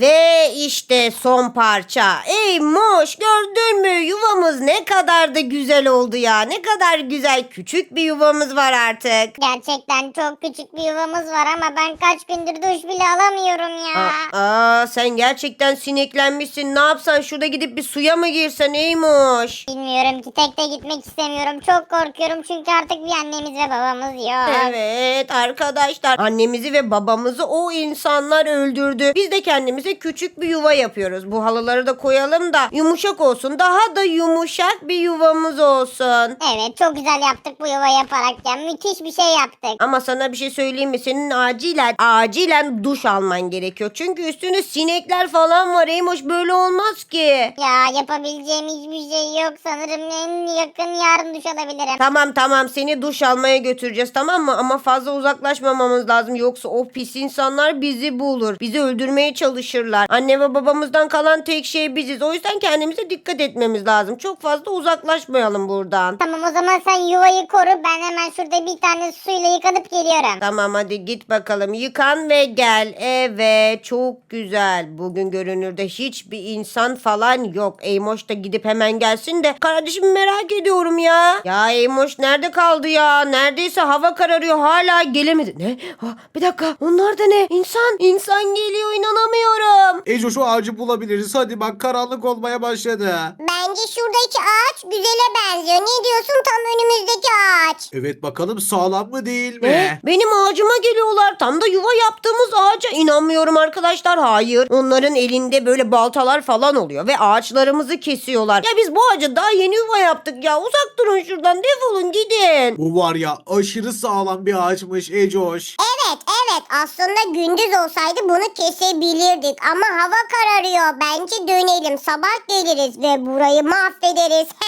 Ve işte son parça. Ey Moş gördün mü yuvamız ne kadar da güzel oldu ya. Ne kadar güzel küçük bir yuvamız var artık. Gerçekten çok küçük bir yuvamız var ama ben kaç gündür duş bile alamıyorum ya. Aa, sen gerçekten sineklenmişsin. Ne yapsan şurada gidip bir suya mı girsen ey Moş? Bilmiyorum ki tek de gitmek istemiyorum. Çok korkuyorum çünkü artık bir annemiz ve babamız yok. Evet arkadaşlar annemizi ve babamızı o insanlar öldürdü. Biz de kendimize küçük bir yuva yapıyoruz. Bu halıları da koyalım da yumuşak olsun. Daha da yumuşak bir yuvamız olsun. Evet çok güzel yaptık bu yuva yaparak ya. Müthiş bir şey yaptık. Ama sana bir şey söyleyeyim mi? Senin acilen acilen duş alman gerekiyor. Çünkü üstünde sinekler falan var. Eymoş böyle olmaz ki. Ya yapabileceğim hiçbir şey yok. Sanırım en yakın yarın duş alabilirim. Tamam tamam seni duş almaya götüreceğiz tamam mı? Ama fazla uzaklaşmamamız lazım. Yoksa o pis insanlar bizi bulur. Bizi öldürmeye çalışırlar. Anne ve babamızdan kalan tek şey biziz. O yüzden kendimize dikkat etmemiz lazım. Çok fazla uzaklaşmayalım buradan. Tamam o zaman sen yuvayı koru. Ben hemen şurada bir tane suyla yıkanıp geliyorum. Tamam hadi git bakalım. Yıkan ve gel. Evet çok güzel. Bugün görünürde hiçbir insan falan yok. Eymoş da gidip hemen gelsin de. Kardeşim merak ediyorum ya. Ya Eymoş nerede kaldı ya? Neredeyse hava kararıyor. Hala gelemedi. Ne? Ha, bir dakika. Onlar da ne? İnsan. İnsan geliyor. inanamıyorum. Eco şu ağacı bulabiliriz. Hadi bak karanlık olmaya başladı. Bence şuradaki ağaç güzele benziyor. Ne diyorsun tam önümüzdeki ağaç? Evet bakalım sağlam mı değil mi? Ne? Benim ağacıma geliyorlar. Tam da yuva yaptığımız ağaca inanmıyorum arkadaşlar. Hayır. Onların elinde böyle baltalar falan oluyor ve ağaçlarımızı kesiyorlar. Ya biz bu ağaca daha yeni yuva yaptık ya. Uzak durun şuradan. Defolun gidin. Bu var ya aşırı sağlam bir ağaçmış Ecoş. Evet evet aslında gündüz olsaydı bunu kesebilirdik ama hava kararıyor. Bence dönelim sabah geliriz ve burayı mahvederiz.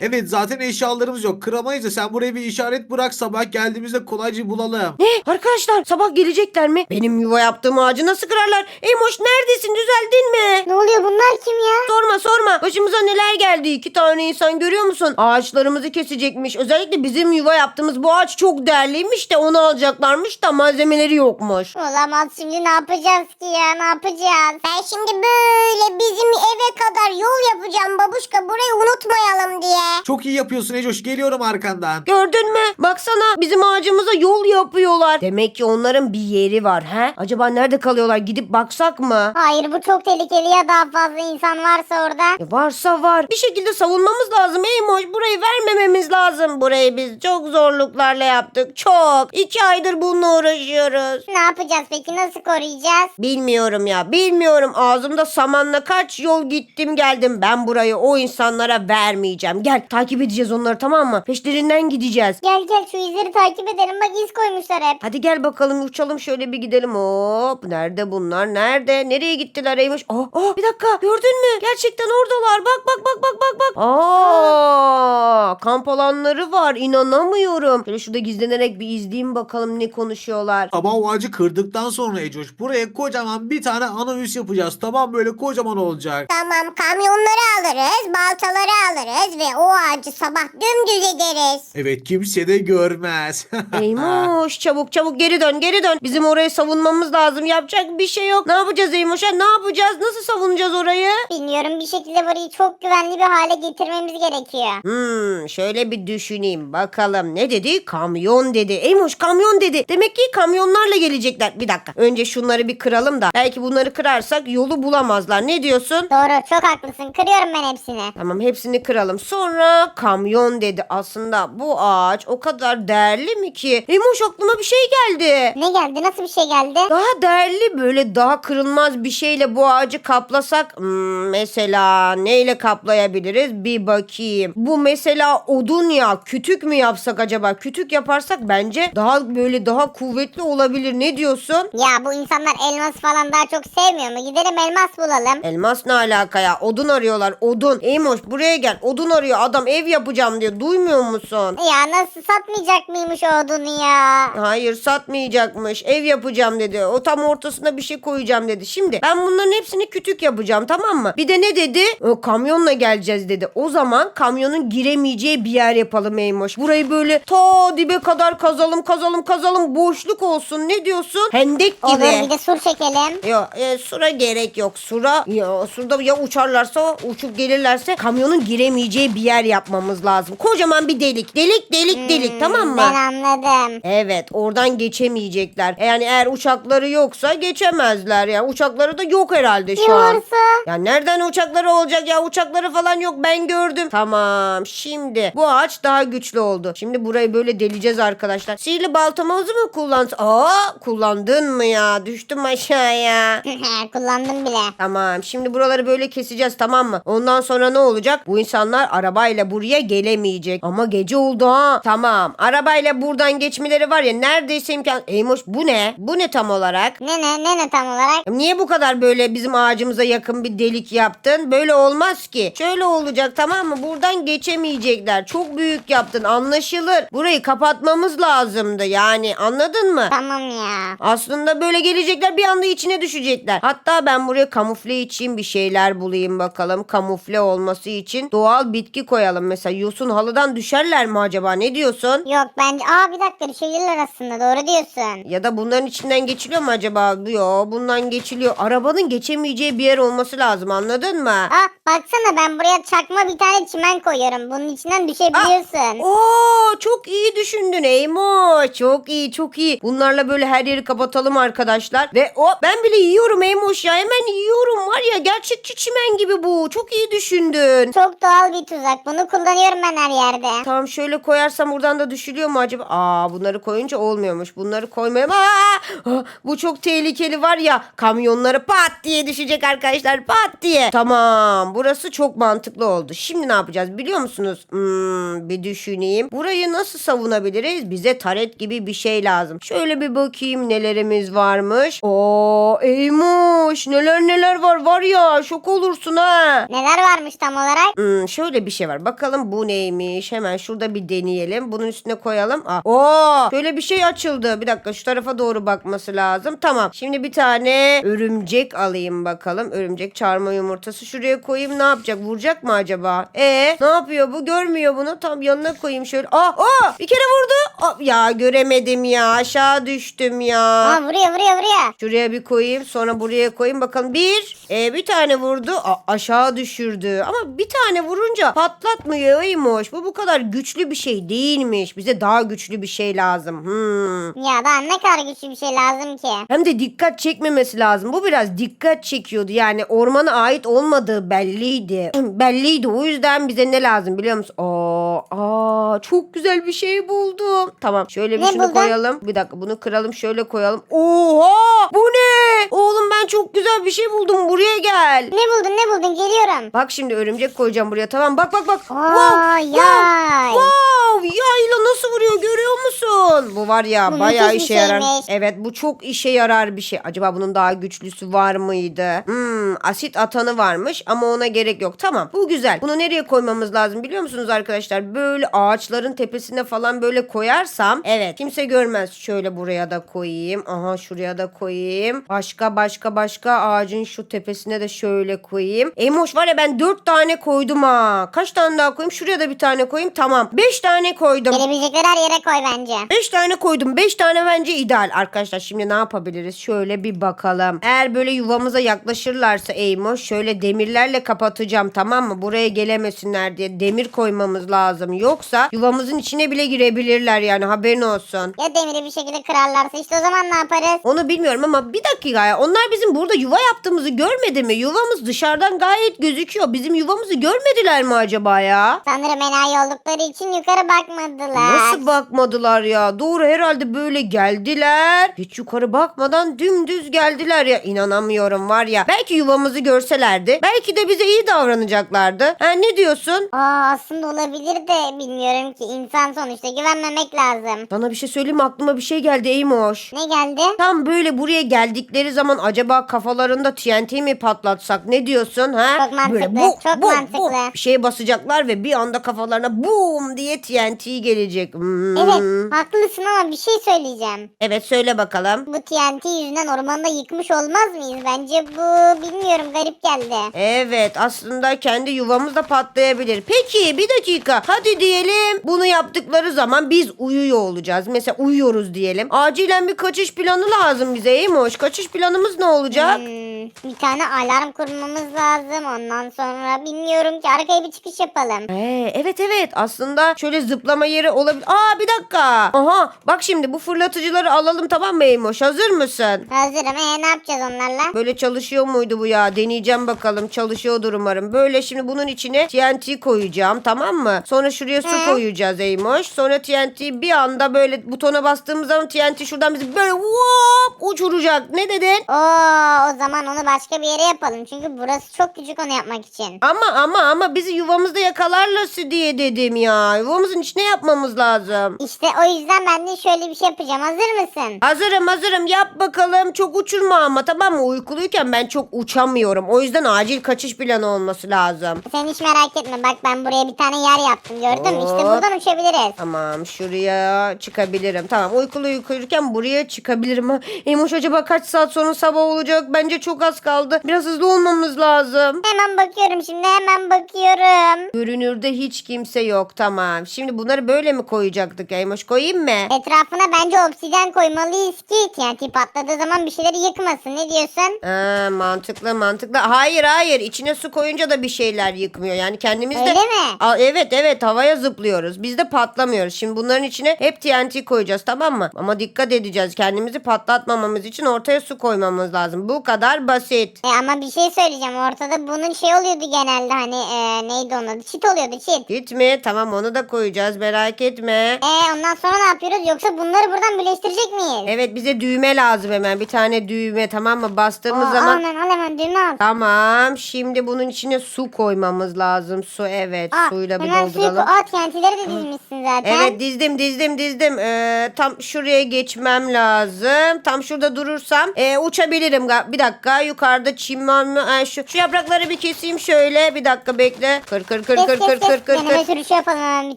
Evet zaten eşyalarımız yok. Kıramayız da sen buraya bir işaret bırak sabah geldiğimizde kolayca bulalım. Ne? Arkadaşlar sabah gelecekler mi? Benim yuva yaptığım ağacı nasıl kırarlar? Eymoş neredesin? Düzeldin mi? ne oluyor bunlar kim ya? Sorma sorma. Başımıza neler geldi? İki tane insan görüyor musun? Ağaçlarımızı kesecekmiş. Özellikle bizim yuva yaptığımız bu ağaç çok değerliymiş de onu alacaklarmış da malzemeleri yokmuş. Olamaz şimdi ne yapacağız ki ya ne yapacağız? Ben şimdi böyle bizim eve kadar yol yapacağım babuşka burayı unutmayalım diye. Çok iyi yapıyorsun Ecoş. Geliyorum arkandan. Gördün mü? Baksana bizim ağacımıza yol yapıyorlar. Demek ki onların bir yeri var he? Acaba nerede kalıyorlar? Gidip baksak mı? Hayır bu çok tehlikeli ya daha fazla insan varsa orada. E, varsa var. Bir şekilde savunmamız lazım. Eymoş burayı vermememiz lazım. Burayı biz çok zorluklarla yaptık. Çok. İki aydır bununla uğraşıyoruz. Ne yapacağız peki nasıl koruyacağız? Bilmiyorum ya bilmiyorum ağzımda samanla kaç yol gittim geldim ben burayı o insanlara vermeyeceğim gel takip edeceğiz onları tamam mı? Peşlerinden gideceğiz. Gel gel şu izleri takip edelim. Bak iz koymuşlar hep. Hadi gel bakalım uçalım şöyle bir gidelim. Hop nerede bunlar? Nerede? Nereye gittiler Eymoş? Aa, aa, bir dakika gördün mü? Gerçekten oradalar. Bak bak bak bak bak bak. Aa, kamp alanları var inanamıyorum. Şöyle şurada gizlenerek bir izleyeyim bakalım ne konuşuyorlar. Ama o ağacı kırdıktan sonra Ecoş buraya kocaman bir tane ana üs yapacağız. Tamam böyle kocaman olacak. Tamam kamyonları alırız baltaları alırız ve o ağacı sabah dümdüz ederiz. Evet kimse de görmez. Eymoş çabuk çabuk geri dön geri dön. Bizim orayı savunmamız lazım. Yapacak bir şey yok. Ne yapacağız Eymoş? ha? Ne yapacağız? Nasıl savunacağız orayı? Bilmiyorum bir şekilde burayı çok güvenli bir hale getirmemiz gerekiyor. Hmm, şöyle bir düşüneyim. Bakalım ne dedi? Kamyon dedi. Eymoş kamyon dedi. Demek ki kamyonlarla gelecekler. Bir dakika. Önce şunları bir kıralım da. Belki bunları kırarsak yolu bulamazlar. Ne diyorsun? Doğru çok haklısın kırıyorum ben hepsini. Tamam hepsini kıralım. Sonra kamyon dedi. Aslında bu ağaç o kadar değerli mi ki? Eymoş aklıma bir şey geldi. Ne geldi nasıl bir şey geldi? Daha değerli böyle daha kırılmaz bir şeyle bu ağacı kaplasak hmm, mesela neyle kaplayabiliriz bir bakayım. Bu mesela odun ya kütük mü yapsak acaba? Kütük yaparsak bence daha böyle daha kuvvetli olabilir. Ne diyorsun? Ya bu insanlar elmas falan daha çok sevmiyor mu? Gidelim elmas bulalım. Elmas ne alaka ya? Odun arıyorlar. Odun. Eymoş buraya gel. Odun arıyor. Adam ev yapacağım diyor. Duymuyor musun? Ya nasıl satmayacak mıymış o odunu ya? Hayır satmayacakmış. Ev yapacağım dedi. O tam ortasına bir şey koyacağım dedi. Şimdi ben bunların hepsini kütük yapacağım tamam mı? Bir de ne dedi? O, kamyonla geleceğiz dedi. O zaman kamyonun giremeyeceği bir yer yapalım Eymoş. Burayı böyle ta dibe kadar kazalım kazalım kazalım. boşluk olsun. Ne diyorsun? Hendek gibi. Olur bir de sur çekelim. Yok e, sura gerek yok. Sura ya surda ya uçarlarsa uçup gelirlerse kamyonun giremeyeceği bir yer yapmamız lazım. Kocaman bir delik. Delik delik delik Hmm, tamam mı? Ben anladım. Evet oradan geçemeyecekler. Yani eğer uçakları yoksa geçemezler ya. Uçakları da yok herhalde şu Ne an. Ya nereden uçakları olacak ya uçakları falan yok ben gördüm. Tamam şimdi bu ağaç daha güçlü oldu. Şimdi burayı böyle deleceğiz arkadaşlar. Sihirli baltamızı mı kullansın? Aa kullandın mı ya? Düştüm aşağıya. Kullandım bile. Tamam şimdi buraları böyle keseceğiz tamam mı? Ondan sonra ne olacak? Bu insanlar arabayla buraya gelemeyecek. Ama gece oldu ha. Tamam arabayla buradan geçmeleri var ya neredeyse imkan. Eymoş bu ne? Bu ne tam olarak? Ne ne ne ne tam olarak? Niye bu kadar böyle bizim ağacımıza yakın bir delik yaptın? Böyle olmaz ki. Şöyle olacak tamam mı? Buradan geçemeyecekler. Çok büyük yaptın anlaşılır. Burayı kapatmamız lazımdı yani anladın mı? Tamam ya. Aslında böyle gelecekler bir anda içine düşecekler. Hatta ben buraya kamufle için bir şeyler bulayım bakalım. Kamufle olması için doğal bitki koyalım. Mesela yosun halıdan düşerler mi acaba ne diyorsun? Yok bence. Aa bir dakika düşebilirler aslında doğru diyorsun. Ya da bunların içinden geçiliyor mu acaba? Yo bundan geçiliyor. Arabanın geçemeyeceği bir yer olması lazım anladın mı? Aa baksana ben buraya çakma bir tane çimen koyuyorum. Bunun içinden düşebiliyorsun. Oo çok iyi düşündün Eymo. Çok iyi çok iyi. Bunlarla böyle her yeri kapatalım arkadaşlar. Ve o ben bile yiyorum Eymoş ya. Hemen yiyorum var ya gerçekçi çimen gibi bu. Çok iyi düşündün. Çok doğal bir tuzak. Bunu kullanıyorum ben her yerde. Tamam şöyle koyarsam buradan da düşülüyor mu acaba? Aa bunları koyunca olmuyormuş. Bunları koymayayım. Aa, bu çok tehlikeli var ya. Kamyonları pat diye düşecek arkadaşlar. Pat diye. Tamam burası çok mantıklı oldu. Şimdi ne yapacağız biliyor musunuz? Hmm, bir düşüneyim. Burayı nasıl savunabiliriz? Bize taret gibi bir şey lazım. Şöyle bir bakayım nelerimiz varmış. Oo Eymuş neler neler var var ya şok olursun ha. Neler varmış tam olarak? Hmm, şöyle bir şey var. Bakalım bu neymiş? Hemen şurada bir deneyelim. Bunun üstüne koyalım. Ah. Oo, şöyle bir şey açıldı. Bir dakika şu tarafa doğru bakması lazım. Tamam. Şimdi bir tane örümcek alayım bakalım. Örümcek çarmıha yumurtası şuraya koyayım. Ne yapacak? Vuracak mı acaba? E ne yapıyor bu? Görmüyor bunu. Tam yanına koyayım şöyle. Aa, aa bir kere vurdu. Aa, ya göremedim ya. Aşağı düştüm ya. Aa vuruyor vuruyor vuruyor. Şuraya bir koyayım sonra buraya koyayım bakalım. Bir e, bir tane vurdu A- aşağı düşürdü. Ama bir tane vurunca patlatmıyormuş. Bu bu kadar güçlü bir şey değilmiş. Bize daha güçlü bir şey lazım. Hmm. Ya daha ne kadar güçlü bir şey lazım ki? Hem de dikkat çekmemesi lazım. Bu biraz dikkat çekiyordu. Yani ormana ait olmadığı belliydi. belliydi. O yüzden bize ne lazım biliyor musun? Aa, aa çok güzel bir şey buldum. Tamam şöyle bir Ne şunu buldun? koyalım. Bir dakika bunu kıralım şöyle koyalım. Oha bu ne? Oğlum ben çok güzel bir şey buldum. Buraya gel. Ne buldun ne buldun geliyorum. Bak şimdi örümcek koyacağım buraya. Tamam bak bak bak. Aa, yay. Wow, yayla nasıl vuruyor görüyor musun? Bu var ya Bu bayağı işe yarar. Evet bu çok işe yarar bir şey. Acaba bunun daha güçlüsü var mıydı? Hmm, asit atanı varmış ama ona gerek yok. Tamam bu güzel. Bunu nereye koymamız lazım biliyor musunuz arkadaşlar? Böyle ağaçların tepesine falan böyle koyarsam evet kimse görmez. Şöyle buraya da koyayım. Aha şuraya da koyayım. Başka başka başka ağacın şu tepesine de şöyle koyayım. Emoş var ya ben dört tane koydum ha. Kaç tane daha koyayım? Şuraya da bir tane koyayım. Tamam. Beş tane koydum. Gelebilecekleri her yere koy bence. 5 tane koydum. 5 tane bence ideal. Arkadaşlar şimdi ne yapabiliriz? Şöyle bir bakalım. Eğer böyle yuvamıza yaklaşırlarsa Eymo şöyle demirlerle kapatacağım tamam mı? Buraya gelemesinler diye demir koymamız lazım. Yoksa yuvamızın içine bile girebilirler yani haberin olsun. Ya demiri bir şekilde kırarlarsa işte o zaman ne yaparız? Onu bilmiyorum ama bir dakika ya. Onlar bizim burada yuva yaptığımızı görmedi mi? Yuvamız dışarıdan gayet gözüküyor. Bizim yuvamızı görmediler mi acaba ya? Sanırım enayi oldukları için yukarı bakmadılar. Nasıl bakmadılar ya? Doğru herhalde böyle geldiler. Hiç yukarı bakmadan dümdüz geldiler ya. İnanamıyorum var ya. Belki yuvamızı görselerdi. Belki de bize iyi davranacaklardı. Ha ne diyorsun? Aa aslında olabilir de bilmiyorum ki insan sonuçta güvenmemek lazım. Sana bir şey söyleyeyim mi? Aklıma bir şey geldi Eymoş. Ne geldi? Tam böyle buraya geldikleri zaman acaba kafalarında TNT mi patlatsak? Ne diyorsun ha? Çok mantıklı, Böyle çok mantıklı. Bir şeye basacaklar ve bir anda kafalarına boom diye TNT gelecek. Hmm. Evet haklısın ama bir şey söyleyeceğim. Evet söyle bakalım. Bu TNT yüzünden ormanda yıkmış olmaz mıyız? Bence bu bilmiyorum garip geldi. Evet aslında kendi yuvamız da patlayabilir. Peki bir dakika. hadi diyelim bunu yaptıkları zaman biz uyuyor olacağız. Mesela uyuyoruz diyelim. Acilen bir kaçış planı lazım bize Eymoş. Kaçış planımız ne olacak? Hmm, bir tane alarm kurmamız lazım. Ondan sonra bilmiyorum ki arkaya bir çıkış yapalım. Ee, evet evet aslında şöyle zıplama yeri olabilir. Aa bir dakika. Aha bak şimdi bu fırlatıcıları alalım tamam mı Eymoş? Hazır mısın? Hazırım. E ne yapacağız onlarla? Böyle çalışıyor muydu bu ya? Deneyeceğim bakalım. Çalışıyordur umarım. Böyle şimdi bunun içine TNT koyacağım tamam mı? Sonra şuraya su Hı. koyacağız Eymoş. Sonra TNT bir anda böyle butona bastığımız zaman TNT şuradan bizi böyle whoop uçuracak. Ne dedin? Oo, o zaman onu başka bir yere yapalım. Çünkü burası çok küçük onu yapmak için. Ama ama ama bizi yuvamızda yakalarlarsa diye dedim ya. Yuvamızın içine yapmamız lazım. İşte o yüzden ben de şöyle bir şey yapacağım. Hazır mısın? Hazırım hazırım yap bakalım. Çok uçurma ama tamam mı? Uykuluyken ben çok uçamıyorum. O yüzden acil kaçış planı olması lazım. Sen hiç merak etme. Bak ben buraya bir tane yer yaptım. Gördün mü? İşte Hop. buradan uçabiliriz. Tamam şuraya çıkabilirim. Tamam uykulu uykuluyken buraya çıkabilirim. Emoş acaba kaç saat sonra sabah olacak? Bence çok az kaldı. Biraz hızlı olmamız lazım. Hemen bakıyorum şimdi. Hemen bakıyorum. Görünürde hiç kimse yok. Tamam. Şimdi bunları böyle mi koyacaktık Emoş? Koyayım mı? Etrafına bence obsidyen koymalıyız ki TNT patladığı zaman bir şeyleri yıkmasın. Ne diyorsun? Ha, mantıklı mantıklı. Hayır hayır. İçine su koyunca da bir şeyler yıkmıyor. Yani kendimiz de... Öyle mi? Aa, evet evet havaya zıplıyoruz. Biz de patlamıyoruz. Şimdi bunların içine hep TNT koyacağız tamam mı? Ama dikkat edeceğiz. Kendimizi patlatmamamız için ortaya su koymamız lazım. Bu kadar basit. E ama bir şey söyleyeceğim. Ortada bunun şey oluyordu genelde hani e, neydi onun adı? Çit oluyordu çit. Git mi? Tamam onu da koyacağız merak etme. E ondan sonra ne yapıyoruz? Yoksa bunları buradan birleştirecek miyiz? Evet bize düğme lazım hemen. Bir tane düğme tamam mı? Bastığımız Oo, zaman... Al hemen al hemen düğme al. Tamam. Şimdi bunun içine su koymamız lazım. Su evet. Aa, Suyla bir hemen suyu dolduralım. Aa TNT'leri de dizmişsin zaten. Evet dizdim dizdim dizdim. Ee, tam şuraya geçmem lazım. Tam şurada durursam ee, uçabilirim. Bir dakika yukarıda çim var mı? Ee, şu, şu yaprakları bir keseyim şöyle. Bir dakika bekle. Kır kır kır Kes kır kes kır kes. kır kır deneme kır. sürüşü yapalım bir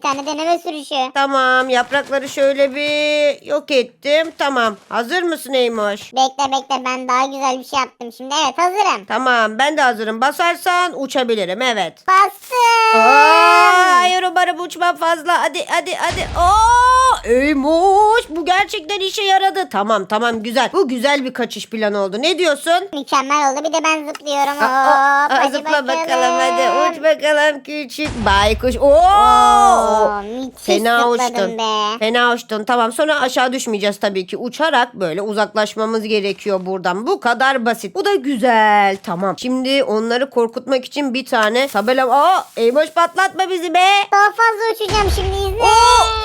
tane deneme sürüşü. Tamam yaprakları şöyle bir yok ettim. Tamam. Hazır mısın Eymoş? Bekle bekle ben daha güzel bir şey yaptım şimdi. Evet hazırım. Tamam ben de hazırım. Basarsan uçabilirim evet. Bastım. Aa, hayır umarım uçmam fazla. Hadi hadi hadi. Aa, Eymoş bu gerçekten işe yaradı. Tamam tamam güzel. Bu güzel bir kaçış planı oldu. Ne diyorsun? Mükemmel oldu. Bir de ben zıplıyorum. Hop. Aa, aa, hadi zıpla bakalım. hadi uç bakalım küçük baykuş. Oo! Oo, müthiş Fena zıpladım uçtun. be. Fena uçtun. Tamam sonra aşağı düşmeyeceğiz tabii ki. Uçarak böyle uzaklaşmamız gerekiyor buradan. Bu kadar basit. Bu da güzel. Tamam. Şimdi onları korkutmak için bir tane tabela... Aa, Eymoş patlatma bizi be. Daha fazla uçacağım şimdi izle.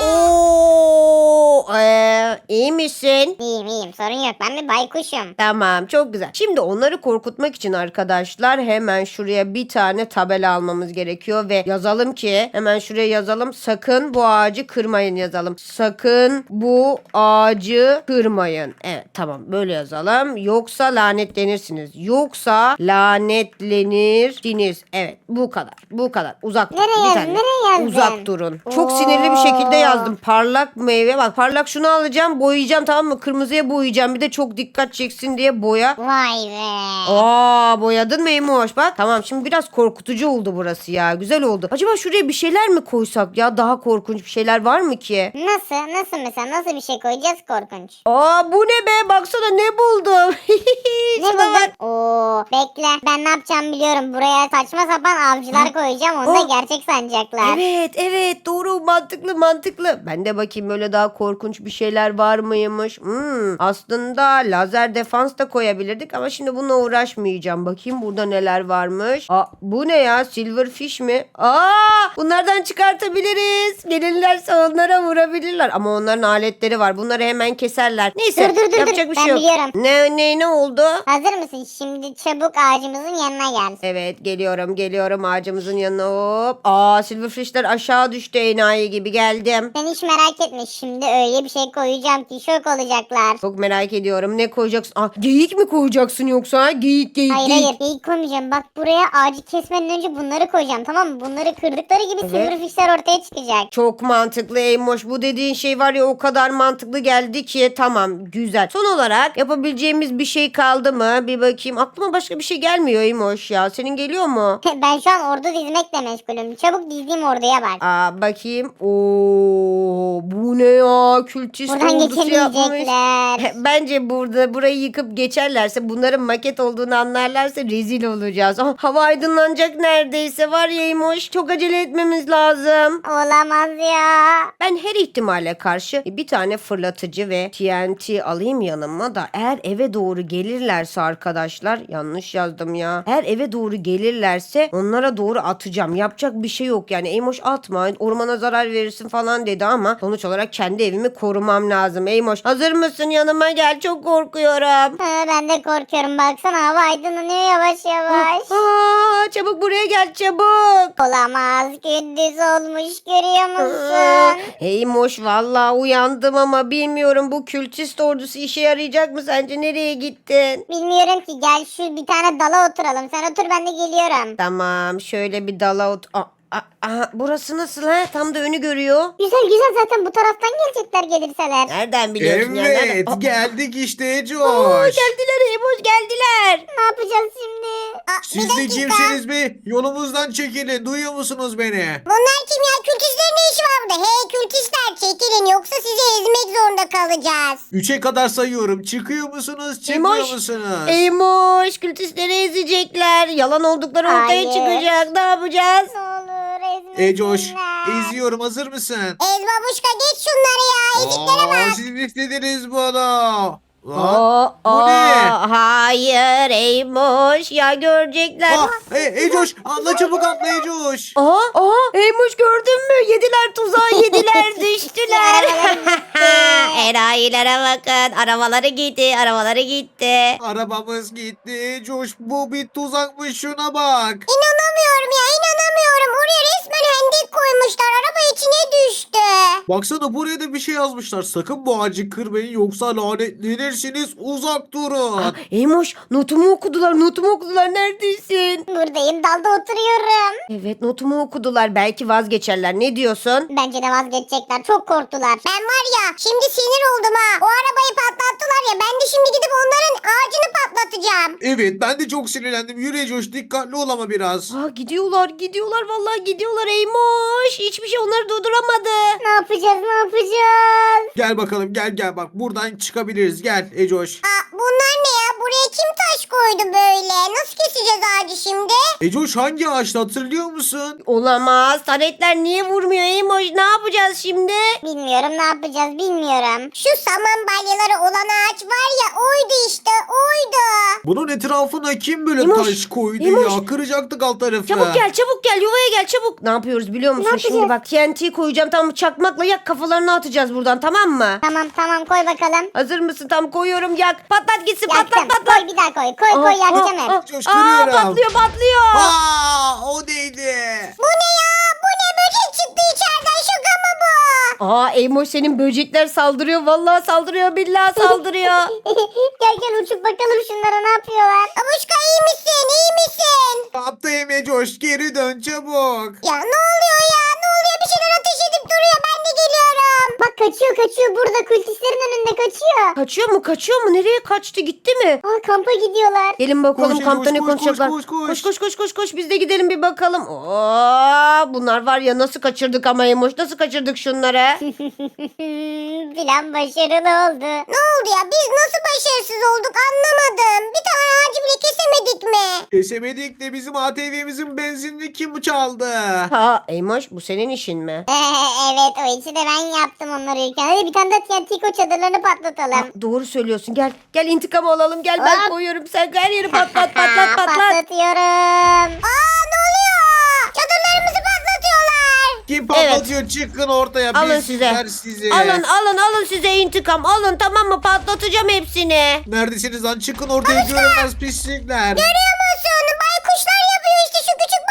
Oo, ee, iyi misin? İyiyim iyiyim sorun yok. Ben bir baykuşum. Tamam çok güzel. Şimdi onları korkutmak için arkadaşlar hemen şuraya bir tane tabela almamız gerekiyor ve yazalım ki hemen şuraya yazalım. Sakın bu ağacı kırmayın yazalım. Sakın bu ağacı kırmayın. Evet tamam böyle yazalım. Yoksa lanetlenirsiniz. Yoksa lanetlenirsiniz. Evet bu kadar. Bu kadar. Uzak durun. Nereye Bir yazdın, tane. nereye yazdın? Uzak durun. Çok Oo. sinirli bir şekilde yazdım. Parlak meyve bak. Parlak şunu alacağım boyayacağım tamam mı? Kırmızıya boyayacağım. Bir de çok dikkat çeksin diye boya. Vay be. Aa boyadın mı Emoş? Bak tamam şimdi biraz korkutucu oldu burası ya. Güzel oldu. Acaba şuraya bir şeyler mi koysak ya? Daha korkunç bir şeyler var mı ki? Nasıl? Nasıl mesela? Nasıl bir şey koyacağız korkunç? Aa bu ne be? Baksana ne buldum. Ne Şuna bak. buldun? Oo, bekle. Ben ne yapacağım biliyorum. Buraya saçma sapan avcılar koyacağım. Onu da Oh. gerçek sanacaklar. Evet evet doğru mantıklı mantıklı. Ben de bakayım böyle daha korkunç bir şeyler var mıymış? Hmm, aslında lazer defans da koyabilirdik ama şimdi bununla uğraşmayacağım. Bakayım burada neler varmış. Aa, bu ne ya silverfish mi? Aa, bunlardan çıkartabiliriz. Gelirlerse onlara vurabilirler. Ama onların aletleri var. Bunları hemen keserler. Neyse Dur, dur, dur, yapacak dur. bir Ben şey yok. biliyorum. Ne, ne, ne oldu? Hazır mısın? Şimdi çabuk ağacımızın yanına gel. Evet geliyorum geliyorum ağacımızın yanına hop. Aa silverfishler aşağı düştü enayi gibi geldim. Sen hiç merak etme. Şimdi öyle bir şey koyacağım ki şok olacaklar. Çok merak ediyorum ne koyacaksın? Aa, geyik mi koyacaksın yoksa? ha? Geyik geyik Hayır geyik. hayır geyik koymayacağım. Bak buraya ağacı kesmeden önce bunları koyacağım tamam mı? Bunları kırdıkları gibi Evet. silverfishler ortaya çıkacak. Çok mantıklı Eymoş. Bu dediğin şey var ya o kadar mantıklı geldi ki tamam güzel. Son olarak yapabileceğimiz bir şey kaldı mı? Bir bakayım. Aklıma başka bir şey gelmiyor Eymoş ya. Senin geliyor mu? ben şu an ordu dizmekle meşgulüm. Çabuk dizeyim orduya bak. Aa bakayım. Oo bu ne ya? Kültist Buradan ordusu yapmış. geçemeyecekler. Bence burada burayı yıkıp geçerlerse bunların maket olduğunu anlarlarsa rezil olacağız. Ah, hava aydınlanacak neredeyse var ya İmoş. Çok acele etmemiz lazım. Olamaz ya. Ben her ihtimale karşı bir tane fırlatıcı ve TNT alayım yanıma da eğer eve doğru gelirlerse arkadaşlar yanlış yazdım ya. Eğer eve doğru gelirlerse onlara doğru atacağım. Yapacak bir şey yok yani. Eymoş atma ormana zarar verirsin falan dedi ama sonuç olarak kendi evimi korumam lazım. Eymoş hazır mısın yanıma gel çok korkuyorum. Hı, ben de korkuyorum baksana hava aydınlanıyor yavaş yavaş. Aa, çabuk buraya gel çabuk. Olamaz gündüz olmuş görüyor musun? Hey Moş vallahi uyandım ama bilmiyorum bu kültist ordusu işe yarayacak mı sence nereye gittin? Bilmiyorum ki gel şu bir tane dala oturalım. Sen otur ben de geliyorum. Tamam şöyle bir dala ot... Aa, aa, aa, burası nasıl ha? Tam da önü görüyor. Güzel güzel zaten bu taraftan gelecekler gelirseler. Nereden biliyorsun ya? Evet Nereden- Aa, geldik işte aa, Ecoş. geldiler Eboş geldiler. Ne yapacağız şimdi? Aa, bir Siz de dakika. kimsiniz be? Yolumuzdan çekilin. Duyuyor musunuz beni? Bunlar kim ya? Kültistlerin ne işi var burada? Hey kültistler çekilin yoksa sizi ezmek zorunda kalacağız. Üçe kadar sayıyorum. Çıkıyor musunuz? Çıkmıyor Emoş, musunuz? Eymoş kültistleri ezecekler. Yalan oldukları ortaya Hayır. çıkacak. Ne yapacağız? Ne olur ezmesinler. Ecoş eziyorum. Hazır mısın? Ez babuşka geç şunları ya. Eziklere bak. siz mi istediniz bunu? Lan, Aa, bu aa, ne? Hayır Eymoş ya görecekler. Ah, hey, Ecoş atla çabuk atla Ecoş. Aha, aha Eymuş gördün mü? Yediler tuzağı yediler düştüler. Enayilere bakın. Arabaları gitti. Arabaları gitti. Arabamız gitti Ecoş. Bu bir tuzakmış şuna bak. İnanamıyorum ya inanamıyorum. Oraya resmen hendek koymuşlar. Araba. Baksana buraya da bir şey yazmışlar. Sakın bu ağacı kırmayın yoksa lanetlenirsiniz. Uzak durun. Eymuş notumu okudular. Notumu okudular. Neredesin? Buradayım dalda oturuyorum. Evet notumu okudular. Belki vazgeçerler. Ne diyorsun? Bence de vazgeçecekler. Çok korktular. Ben var ya şimdi sinir oldum ha. O arabayı patlattılar ya. Ben de şimdi gidip onların ağacını patlatacağım. Evet ben de çok sinirlendim. Yürü Ecoş dikkatli ol ama biraz. Aa, gidiyorlar gidiyorlar vallahi gidiyorlar Eymuş. Hiçbir şey onları durduramadı. Ne yapacağız ne yapacağız? Gel bakalım gel gel bak buradan çıkabiliriz. Gel Ecoş. Aa, bunlar ne ya? Buraya kim taş koydu böyle? Nasıl keseceğiz ağacı şimdi? Ecoş hangi ağaçta hatırlıyor musun? Olamaz. Taretler niye vurmuyor Eymuş? Ne yapacağız şimdi? Bilmiyorum ne yapacağız bilmiyorum. Şu saman balyaları olan ağaç var ya oydu işte oydu. Bunun etrafına kim böyle Emoş, taş koydu Emoş. ya? Kıracaktık alt tarafı. Çabuk gel çabuk gel yuvaya gel çabuk. Ne yapıyoruz biliyor musun? Ne Şimdi bak TNT koyacağım tam çakmakla yak kafalarını atacağız buradan tamam mı? Tamam tamam koy bakalım. Hazır mısın? Tam koyuyorum yak. Patlat gitsin Yaktım. patlat patlat. Koy bir daha koy. Koy koy yakacağım hep. Coşturuyorum. patlıyor patlıyor. Aa, o neydi? Bu ne ya? Bu ne böcek çıktı içeriden şaka mı bu? Aa Eymoş senin böcekler saldırıyor. Vallahi saldırıyor billahi saldırıyor. gel gel uçup bakalım şunlara ne yapıyorlar. Abuşka iyi misin? İyi misin? Kaptayım Ecoş geri dön çabuk. Ya ne oluyor ya? Ne oluyor? Bir şeyler ateş edip duruyor. Ben de geliyorum. Bak kaçıyor kaçıyor. Burada kültistlerin önünde kaçıyor. kaçıyor mu kaçıyor mu? Nereye kaçtı gitti mi? Aa kampa gidiyorlar. Gelin bakalım Koş, kampta koş, ne koş, konuşacaklar. koş, koş, koş. koş koş koş koş biz de gidelim bir bakalım. Oo, bunlar var ya nasıl kaçırdık ama Eymoş nasıl kaçırdık şunları? Plan başarılı oldu. Ne oldu ya? Biz nasıl başarısız olduk anlamadım. Bir tane ağacı bile kesemedik mi? Kesemedik de bizim ATV'mizin benzinini kim çaldı? Ha Eymoş bu senin işin mi? evet o işi de ben yaptım onları yürürken. Hadi bir tane de TNT çadırlarını patlatalım. Ha, doğru söylüyorsun gel gel intikam alalım gel ben Hop. koyuyorum sen her yeri patlat patlat patlat. Patlatıyorum. Aa ne oluyor? Çadırlarımızı patlatıyorlar. Kim patlatıyor çıkın ortaya. Alın Biz size. sizi. Alın alın alın size intikam alın tamam mı patlatacağım hepsini. Neredesiniz lan çıkın ortaya görünmez pislikler. Görüyor musun? Baykuşlar yapıyor işte şu küçük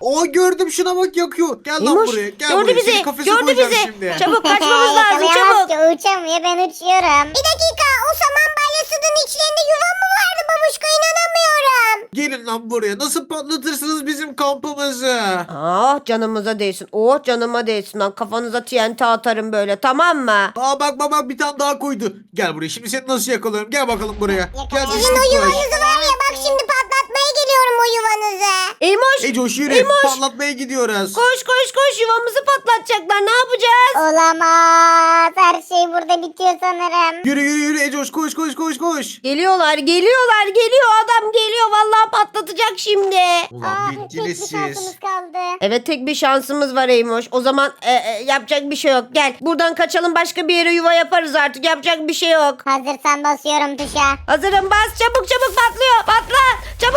O gördüm şuna bak yakıyor. Gel lan buraya. Gel gördü buraya. bizi Seni kafese gördü koyacağım bizi. şimdi. Çabuk kaçmamız lazım çabuk. o uçamıyor ben uçuyorum. Bir dakika o saman balyasının içlerinde yuva mı vardı babuşka inanamıyorum. Gelin lan buraya. Nasıl patlatırsınız bizim kampımızı? Ah canımıza değsin. Oh canıma değsin lan. Kafanıza TNT atarım böyle tamam mı? Aa bak bak bak bir tane daha koydu. Gel buraya. Şimdi seni nasıl yakalarım? Gel bakalım buraya. Gel Sizin o baş. yuvanızı var ya bak şimdi patlatmaya geliyorum o yuvanızı. Eymoş Ecoş yürü. Patlatmaya gidiyoruz. Koş koş koş yuvamızı patlatacaklar ne yapacağız? Olamaz. Her şey burada bitiyor sanırım. Yürü yürü yürü Ecoş koş koş koş koş. Geliyorlar geliyorlar geliyor adam geliyor vallahi patlatacak şimdi. Ulan Aa, tek bir bittiniz siz. şansımız kaldı. Evet tek bir şansımız var Eymoş. O zaman e, e, yapacak bir şey yok. Gel buradan kaçalım başka bir yere yuva yaparız artık. Yapacak bir şey yok. Hazırsan basıyorum tuşa. Hazırım bas çabuk çabuk patlıyor. Patla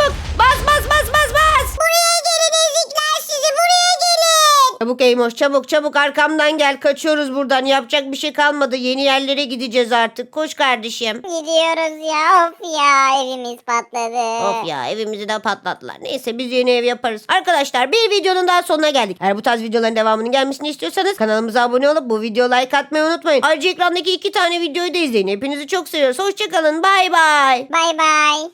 çabuk bas bas bas bas bas. Buraya gelin ezikler sizi buraya gelin. Çabuk Eymoş çabuk çabuk arkamdan gel. Kaçıyoruz buradan. Yapacak bir şey kalmadı. Yeni yerlere gideceğiz artık. Koş kardeşim. Gidiyoruz ya of ya evimiz patladı. Of ya evimizi de patlattılar. Neyse biz yeni ev yaparız. Arkadaşlar bir videonun daha sonuna geldik. Eğer bu tarz videoların devamının gelmesini istiyorsanız kanalımıza abone olup bu videoya like atmayı unutmayın. Ayrıca ekrandaki iki tane videoyu da izleyin. Hepinizi çok seviyoruz. Hoşçakalın. Bay bay. Bay bay.